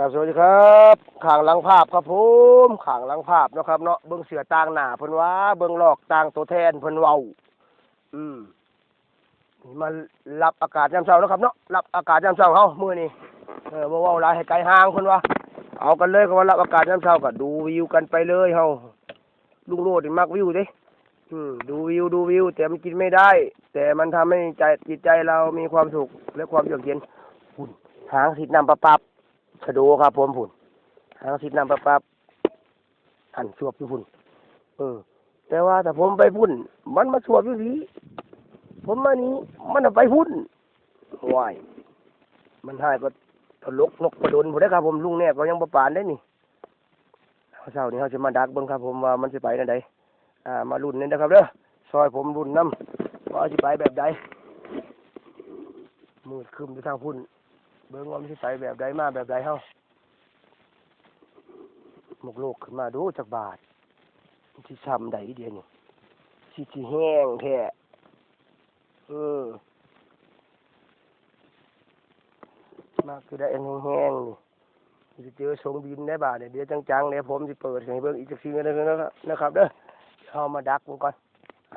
ครับสวัสดีครับข่างลังภาพครับผมข่างลังภาพนะครับเนาะเบิ้งเสือต่างหนาเพิ่นว่าเบิ้งหลอกต่างตัวแทนเพิ่นเว้าอืมมารับอากาศยามเช้านะครับเนาะรับอากาศยามเช้าเฮามื้อนี้เออบ่เว้าหลายให้ไกลห่างเพิ่นว่า เอากันเลยก็ว่ารับอากาศยามเช้าก็ดูวิวกันไปเลยเฮาลุงโลดนี่มักวิวเด้อืมดูวิวดูวิว แต่มันกินไม่ได้ แต่มันทำให้ใจจิตใจเรามีความสุขและความเยือกเย็นหางสิน้ำประปับ ชะโดครับผมผุนหางสิน้ำประปับหันสวบอยู่พุ่นเออ แต่ว่าถ้าผมไปพุ่น มันมาสวบอยู่นี้ผมมานี้มันไปพุ่นวายมันหายก็ตลกนกประดนผมได้ครับผมลุงแน่ก็ยังประปานได้นี่เช้านี้เขาจะมาดักเบิ่งครับ ผมว่ามันจะไปนั่นใดอ่า มารุ่นนี่นะครับเด้อซอยผมรุ่นน้ำว่าจะไปแบบใดมืดครึมอยู่ทางพุ่น เบิ่งว่ามันสิไปแบบใดมาแบบใดเฮาหมกโลกขึ้นมาดูจักบาทมันสิช้ำใดเดียวนี่สิสิแห้งแท้เออมาคือได้แห้งๆนี่สิเจอสงดินได้บาทเนี่ยเดี๋ยวจังๆเดี๋ยผมสิเปิดให้เบิ่งอีกจักทีนึงนะครับนะครับเด้อเอามาดักมันก่อน